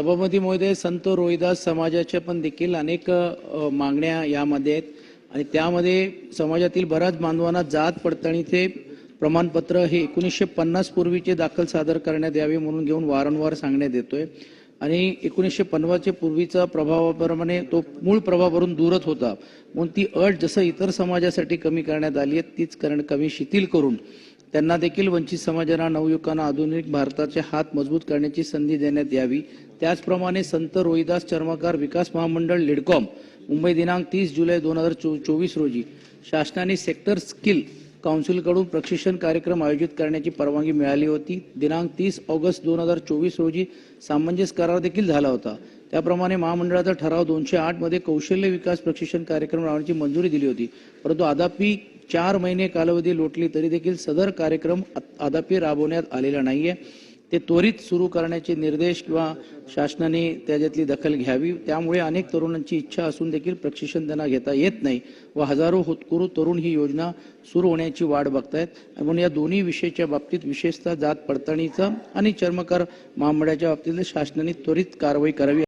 सभापती महोदय संत रोहिदास समाजाच्या पण देखील अनेक मागण्या यामध्ये आहेत. आणि त्यामध्ये समाजातील बऱ्याच बांधवांना जात पडताळणीचे प्रमाणपत्र हे एकोणीसशे पन्नास पूर्वीचे दाखल सादर करण्यात यावे म्हणून घेऊन वारंवार सांगण्यात येतोय. आणि एकोणीसशे पन्नासच्या पूर्वीचा प्रभावाप्रमाणे तो मूळ प्रभावावरून दूरच होता. म्हणून ती अट जसं इतर समाजासाठी कमी करण्यात आली आहे तीच करण कमी शिथिल करून त्यांना देखील वंचित समाजाला नवयुवकांना आधुनिक भारताचे हात मजबूत करण्याची संधी देण्यात यावी. त्याचप्रमाणे संत रोहिदास चर्मकार विकास महामंडळ लिडकॉम मुंबई दिनांक तीस जुलै दोन हजार चो चोवीस रोजी. शासनाने सेक्टर स्किल काउन्सिलकडून प्रशिक्षण कार्यक्रम आयोजित करण्याची परवानगी मिळाली होती. दिनांक तीस ऑगस्ट दोन हजार चोवीस रोजी सामंजस्य करार देखील झाला होता. त्याप्रमाणे महामंडळाचा ठराव दोनशे आठमध्ये कौशल्य विकास प्रशिक्षण कार्यक्रम राहण्याची मंजुरी दिली होती. परंतु अद्यापी चार महिने कालावधी लोटली तरी देखील सदर कार्यक्रम अ- अद्यापि राबवण्यात आलेला नाहीये. ते त्वरित सुरू करण्याचे निर्देश किंवा शासनाने त्याच्यातली दखल घ्यावी. त्यामुळे अनेक तरुणांची इच्छा असून देखील प्रशिक्षण त्यांना घेता येत नाही व हजारो होतकुरू तरुण ही योजना सुरू होण्याची वाट बघतायत. म्हणून या दोन्ही विषयाच्या बाबतीत विशेषतः जात पडताळणीचं आणि चर्मकार महामंडळाच्या बाबतीत शासनाने त्वरित कारवाई करावी.